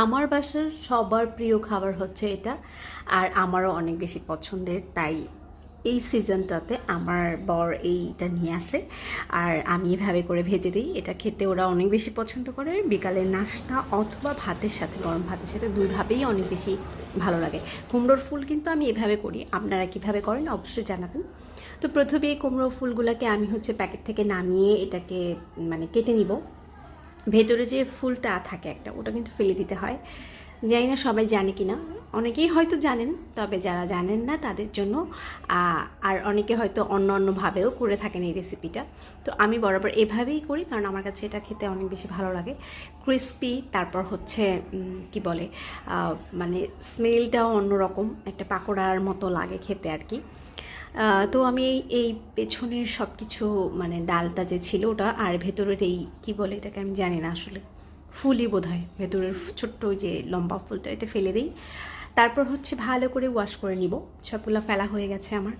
আমার বাসার সবার প্রিয় খাবার হচ্ছে এটা, আর আমারও অনেক বেশি পছন্দের, তাই এই সিজনটাতে আমার বর এইটা নিয়ে আসে। আর আমি এভাবে করে ভেজে দিই, এটা খেতে ওরা অনেক বেশি পছন্দ করে। বিকালে নাস্তা অথবা ভাতের সাথে, গরম ভাতের সাথে দুইভাবেই অনেক বেশি ভালো লাগে। কুমড়োর ফুল কিন্তু আমি এভাবে করি, আপনারা কীভাবে করেন অবশ্যই জানাবেন। তো প্রথমে এই কুমড়ো ফুলগুলোকে আমি হচ্ছে প্যাকেট থেকে নামিয়ে এটাকে মানে কেটে নিব। ভেতরে যে ফুলটা থাকে একটা, ওটা কিন্তু ফেলে দিতে হয়। জানি না সবাই জানে কি না অনেকেই হয়তো জানেন, তবে যারা জানেন না তাদের জন্য আর অনেকে হয়তো অন্য অন্যভাবেও করে থাকেন এই রেসিপিটা তো আমি বরাবর এভাবেই করি, কারণ আমার কাছে এটা খেতে অনেক বেশি ভালো লাগে। ক্রিস্পি তারপর হচ্ছে কি বলে মানে স্মেলটাও অন্যরকম, একটা পাকোড়ার মতো লাগে খেতে আর কি। তো আমি এই পেছনের সব কিছু মানে ডালটা যে ছিল ওটা, আর ভেতরের এই, কী বলে এটাকে আমি জানি না আসলে, ফুলই বোধ হয় ভেতরের ছোট্ট যে লম্বা ফুলটা, এটা ফেলে দিই। তারপর হচ্ছে ভালো করে ওয়াশ করে নিব। সবগুলো ফেলা হয়ে গেছে আমার।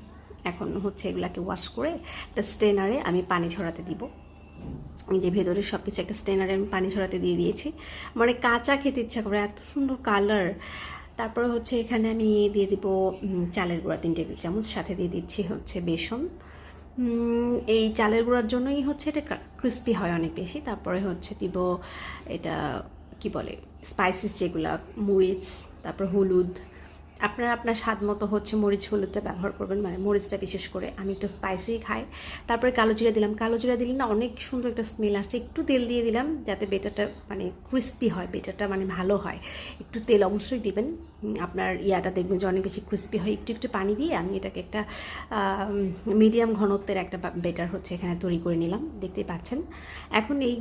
এখন হচ্ছে এগুলাকে ওয়াশ করে একটা স্টেনারে আমি পানি ঝরাতে দিব। যে ভেতরে সব কিছু একটা স্টেনারে আমি পানি ছড়াতে দিয়ে দিয়েছি। মানে কাঁচা খেতে ইচ্ছা করে, এত সুন্দর কালার তারপরে হচ্ছে এখানে আমি দিয়ে দিব চালের গুঁড়া তিন টেবিল চামচ, সাথে দিয়ে দিচ্ছি হচ্ছে বেসন। এই চালের গুঁড়ার জন্যই হচ্ছে এটা ক্রিস্পি হয় অনেক বেশি। তারপরে হচ্ছে দিব এটা, কি বলে স্পাইসিস যেগুলো, মরিচ, তারপর হলুদ আপনারা আপনার স্বাদ মতো হচ্ছে মরিচ, হলুদটা ব্যবহার করবেন মানে মরিচটা বিশেষ করে। আমি একটু স্পাইসি খাই। তারপরে কালো জিরা দিলাম। কালো জিরা দিলে না অনেক সুন্দর একটা স্মেল আসছে একটু তেল দিয়ে দিলাম যাতে বেটারটা মানে ক্রিস্পি হয়, বেটারটা মানে ভালো হয়। একটু তেল অবশ্যই দিবেন। আপনার ইয়াটা দেখবেন যে অনেক বেশি ক্রিস্পি হয়। একটু একটু পানি দিয়ে আমি এটাকে একটা মিডিয়াম ঘনত্বের একটা বেটার হচ্ছে এখানে তৈরি করে নিলাম। দেখতেই পাচ্ছেন। এখন এই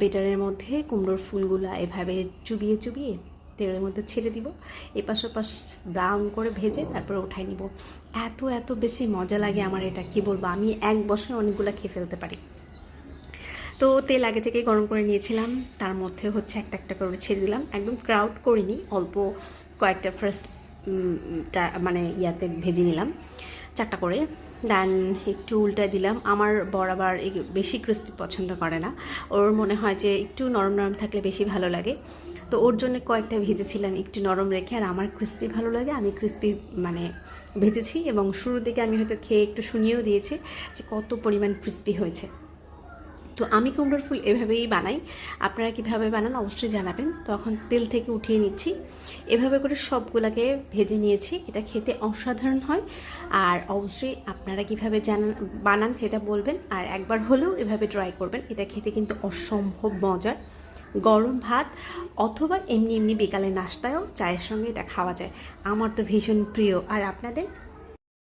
বেটারের মধ্যে কুমড়োর ফুলগুলো এভাবে চুবিয়ে চুবিয়ে তেলের মধ্যে ছেড়ে দিব। এপাশ ওপাশ ব্রাউন করে ভেজে তারপরে উঠাই নিব। এত এত বেশি মজা লাগে আমার এটা, কি বলব? আমি এক বছরে অনেকগুলো খেয়ে ফেলতে পারি। তো তেল আগে থেকে গরম করে নিয়েছিলাম। তার মধ্যে হচ্ছে একটা একটা করে ছেড়ে দিলাম। একদম ক্রাউড করিনি, অল্প কয়েকটা ফার্স্ট মানে ইয়াতে ভেজে নিলাম। চারটা করে। দেন একটু উল্টায় দিলাম। আমার বরাবর এই বেশি ক্রিস্পি পছন্দ করে না। ওর মনে হয় যে একটু নরম নরম থাকলে বেশি ভালো লাগে। তো ওর জন্য কয়েকটা ভেজেছিলাম, একটু নরম রেখে। আর আমার ক্রিস্পি ভালো লাগে, আমি ক্রিস্পি মানে ভেজেছি। এবং শুরুর দিকে আমি হয়তো খেয়ে একটু শুনিয়েও দিয়েছি যে কত পরিমাণ ক্রিস্পি হয়েছে। তো আমি কুমড়োর ফুল এভাবেই বানাই। আপনারা কীভাবে বানান অবশ্যই জানাবেন। তখন তেল থেকে উঠিয়ে নিচ্ছি। এভাবে করে সবগুলাকে ভেজে নিয়েছি। এটা খেতে অসাধারণ হয়। আর অবশ্যই আপনারা কীভাবে জানান, বানান সেটা বলবেন। আর একবার হলেও এভাবে ট্রাই করবেন। এটা খেতে কিন্তু অসম্ভব মজার। গরম ভাত অথবা এমনি এমনি বিকালে নাস্তায়ও চায়ের সঙ্গে এটা খাওয়া যায়। আমার তো ভীষণ প্রিয়। আর আপনাদের?